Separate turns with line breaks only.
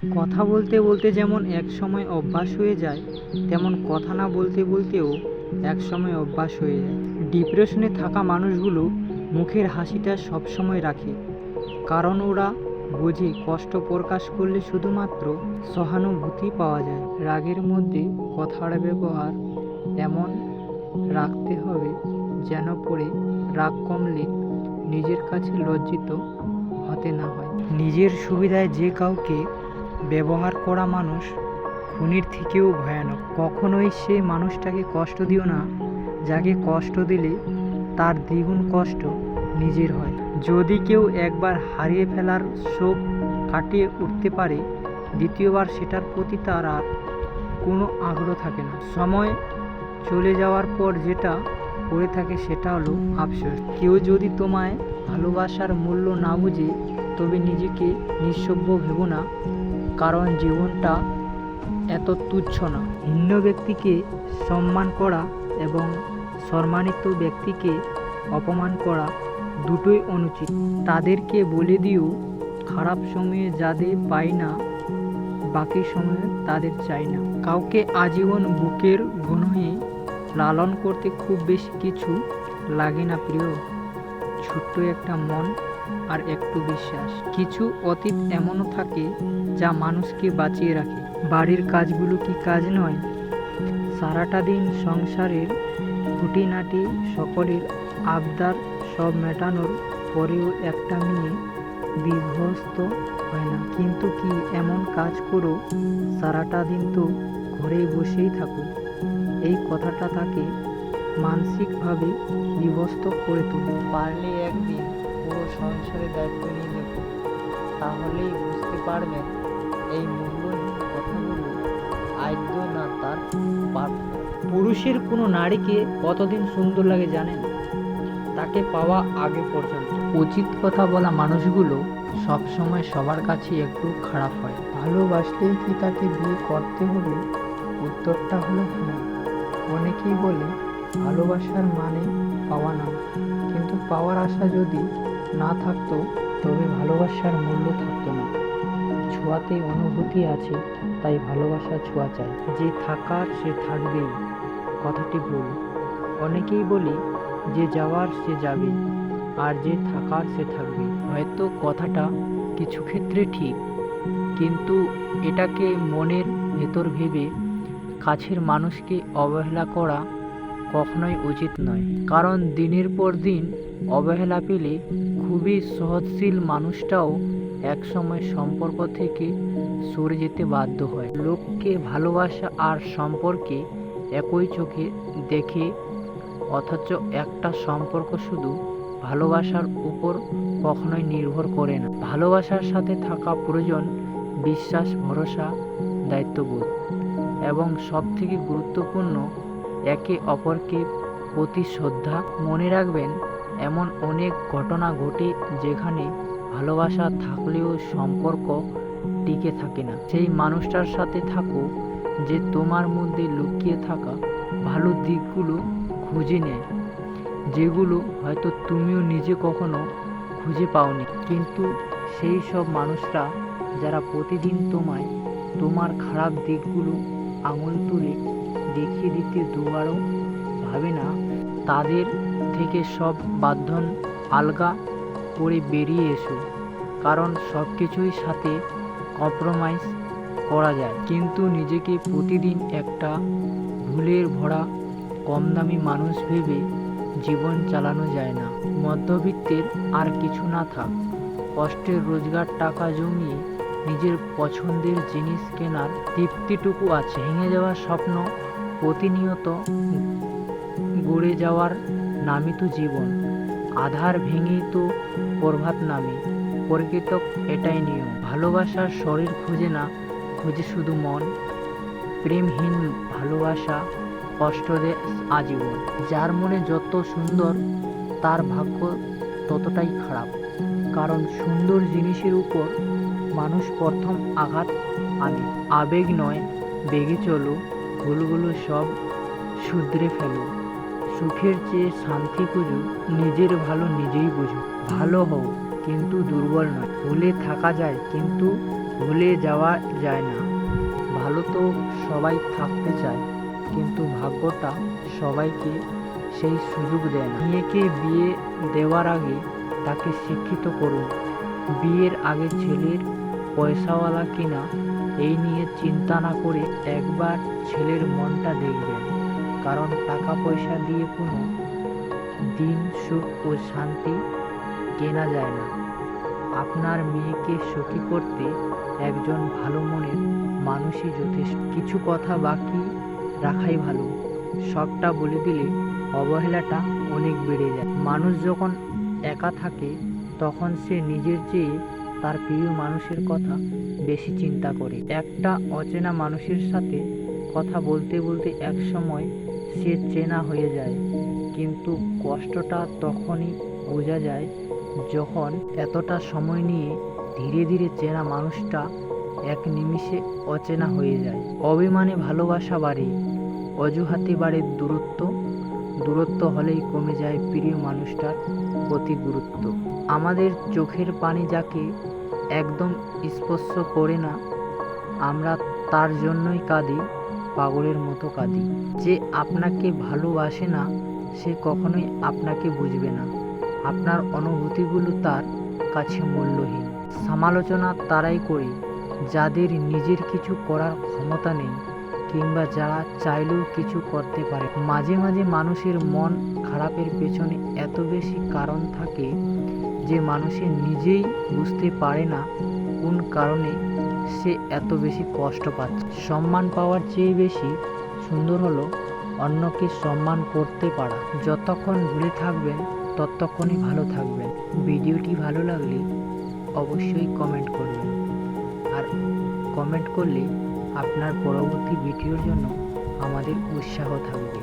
কথা বলতে বলতে যেমন এক সময় অভ্যাস হয়ে যায়, তেমন কথা না বলতে বলতেও এক সময় অভ্যাস হয়ে যায়। ডিপ্রেশনে থাকা মানুষগুলো মুখের হাসিটা সবসময় রাখে, কারণ ওরা বোঝে কষ্ট প্রকাশ করলে শুধুমাত্র সহানুভূতি পাওয়া যায়। রাগের মধ্যে কথার ব্যবহার এমন রাখতে হবে যেন পরে রাগ কমলে নিজের কাছে লজ্জিত হতে না হয়। নিজের সুবিধায় যে কাউকে ব্যবহার করা মানুষ খুনির থেকেও ভয়ানক। কখনোই সে মানুষটাকে কষ্ট দিও না, যাকে কষ্ট দিলে তার দ্বিগুণ কষ্ট নিজের হয়। যদি কেউ একবার হারিয়ে ফেলার শোক কাটিয়ে উঠতে পারে, দ্বিতীয়বার সেটার প্রতি তার আর কোনো আগ্রহ থাকে না। সময় চলে যাওয়ার পর যেটা পড়ে থাকে সেটা হলো আফসোস। কেউ যদি তোমায় ভালোবাসার মূল্য না বুঝে, তবে নিজেকে নিঃসভ্য ভেবো না। কারণ জীবনটা এত তুচ্ছ না। ভিন্ন ব্যক্তিকে সম্মান করা এবং সম্মানিত ব্যক্তিকে অপমান করা দুটোই অনুচিত। তাদেরকে বলে দিও, খারাপ সময়ে যাদের পাই না, বাকি সময়ে তাদের চাই না। কাউকে আজীবন বুকের ঘনয়ে লালন করতে খুব বেশি কিছু লাগে না প্রিয়। ছোট্ট একটা মন আর একটু বিশ্বাস। কিছু অতীত এমনও থাকে যা মানুষকে বাঁচিয়ে রাখে। বাড়ির কাজগুলো কি কাজ নয়? সারাটা দিন সংসারের খুঁটিনাটি সকলের আবদার সব মেটানোর পরেও একটা মেয়ে বিধ্বস্ত হয় না। কিন্তু কি এমন কাজ করো, সারাটা দিন তো ঘরে বসেই থাকো। এই কথাটা তাকে মানসিকভাবে বিভস্ত করে তোলে। পারলে একদিন পুরো সংসারের দায়িত্ব নিয়ে নেব। তাহলেই বুঝতে পারবেন এই মূল্যহীন কথাগুলো আদ্য না তার পুরুষের কোনো নারীকে কতদিন সুন্দর লাগে জানেন? তাকে পাওয়া আগে পর্যন্ত। উচিত কথা বলা মানুষগুলো সবসময় সবার কাছে একটু খারাপ হয়। ভালোবাসলেই কি তাকে বিয়ে করতে হবে? উত্তরটা হলো হ্যাঁ। অনেকেই বলে, ভালোবাসার মানে পাওয়া না কিন্তু পাওয়ার আশা যদি না থাকতো, তবে ভালোবাসার মূল্য থাকতো না। ছোঁয়াতে অনুভূতি আছে, তাই ভালোবাসা ছোঁয়া চাই। যে থাকার সে থাকবেই, কথাটি ভুল। অনেকেই বলি, যে যাওয়ার সে যাবে, আর যে থাকার সে থাকবে। হয়তো কথাটা কিছু ক্ষেত্রে ঠিক, কিন্তু এটাকে মনের ভেতর ভেবে কাছের মানুষকে অবহেলা করা কখনোই উচিত নয়। কারণ দিনের পর দিন অবহেলা পেলে খুবই সহজশীল মানুষটাও একসময় সম্পর্ক থেকে সরে যেতে বাধ্য হয়। লোককে ভালোবাসা আর সম্পর্কে একই চোখে দেখে, অথচ একটা সম্পর্ক শুধু ভালোবাসার উপর কখনোই নির্ভর করে না। ভালোবাসার সাথে থাকা প্রয়োজন বিশ্বাস, ভরসা, দায়িত্ববোধ এবং সবথেকে গুরুত্বপূর্ণ, একে অপরকে প্রতি শ্রদ্ধা। মনে রাখবেন এমন অনেক ঘটনা ঘটে যেখানে ভালোবাসা থাকলেও সম্পর্ক টিকে থাকে না। সেই মানুষটার সাথে থাকো যে তোমার মধ্যে লুকিয়ে থাকা ভালো দিকগুলো খুঁজে নেয়, যেগুলো হয়তো তুমিও নিজে কখনো খুঁজে পাওনি। কিন্তু সেই সব মানুষরা যারা প্রতিদিন তোমায় তোমার খারাপ দিকগুলো আঙুল তুলে দেখিয়ে দিতে দুবারও ভাবে না, তাদের থেকে সব বাঁধন আলগা করে বেরিয়ে এসো, কারণ সব কিছুই সাথে কম্প্রোমাইজ করা যায়। কিন্তু নিজেকে প্রতিদিন একটা ভুলের ভরা কম দামি মানুষ ভেবে জীবন চালানো যায় না। মধ্যবিত্তের আর কিছু না থাক, কষ্টের রোজগার, টাকা জমিয়ে নিজের পছন্দের জিনিস কেনার তৃপ্তিটুকু আছে। ভেঙে যাওয়ার স্বপ্ন প্রতিনিয়ত গড়ে যাওয়ার নামই তো জীবন। আধার ভেঙেই তো প্রভাত নামে। প্রকৃত এটাই নিয়ম, ভালোবাসার শরীর খুঁজে না, খুঁজে শুধু মন। প্রেমহীন ভালোবাসা কষ্ট দেয় আজীবন। যার মনে যত সুন্দর, তার ভাগ্য ততটাই খারাপ। কারণ সুন্দর জিনিসের উপর মানুষ প্রথম আঘাত আনে আবেগ নয়, বেগে চলো ভুলগুলো সব শুধরে ফেলো। সুখের চেয়ে শান্তি খুঁজো, নিজের ভালো নিজেই বুঝো। ভালো হও, কিন্তু দুর্বল নয় ভুলে থাকা যায়, কিন্তু ভুলে যাওয়া যায় না। ভালো তো সবাই থাকতে চায়, কিন্তু ভাগ্যটা সবাইকে সেই সুযোগ দেয় না। মেয়েকে বিয়ে দেওয়ার আগে তাকে শিক্ষিত করুন। বিয়ের আগে ছেলের পয়সাওয়ালা কিনা, এই নিয়ে চিন্তা না করে একবার ছেলের মনটা দেখবেন। কারণ টাকা পয়সা দিয়ে কোনো দিন সুখ ও শান্তি কেনা যায় না। আপনার মেয়েকে সুখী করতে একজন ভালো মনের মানুষই যথেষ্ট। কিছু কথা বাকি রাখাই ভালো। সবটা বলে দিলে অবহেলাটা অনেক বেড়ে যায়। মানুষ যখন একা থাকে, তখন সে নিজের চেয়ে তার প্রিয় মানুষের কথা বেশি চিন্তা করে। একটা অচেনা মানুষের সাথে কথা বলতে বলতে এক সময় সে চেনা হয়ে যায়। কিন্তু কষ্টটা তখনই বোঝা যায় যখন এতটা সময় নিয়ে ধীরে ধীরে চেনা মানুষটা এক নিমিষে অচেনা হয়ে যায়। অভিমানে ভালোবাসা বাড়ে, অজুহাতে বাড়ে দূরত্ব। দূরত্ব হলেই কমে যায় প্রিয় মানুষটার প্রতি গুরুত্ব। আমাদের চোখের পানি যাকে একদম স্পর্শ করে না। আমরা তার জন্যই কাঁদি, পাগলের মতো কাঁদি। যে আপনাকে ভালোবাসে না, সে কখনোই আপনাকে বুঝবে না। আপনার অনুভূতিগুলো তার কাছে মূল্যহীন। সমালোচনা তারাই করি, যাদের নিজের কিছু করার ক্ষমতা নেই, কিংবা যারা চাইলেও কিছু করতে পারে। মাঝে মাঝে মানুষের মন খারাপের পেছনে এত বেশি কারণ থাকে যে মানুষের নিজেই বুঝতে পারে না কোন কারণে সে এত বেশি কষ্ট পাচ্ছে। সম্মান পাওয়ার চেয়ে বেশি সুন্দর হলো অন্যকে সম্মান করতে পারা। যতক্ষণ ভুলে থাকবেন, ততক্ষণই ভালো থাকবেন। ভিডিওটি ভালো লাগলে অবশ্যই কমেন্ট করবেন। আর কমেন্ট করলে আপনার পরবর্তী ভিডিওর জন্য আমাদের উৎসাহ থাকবে।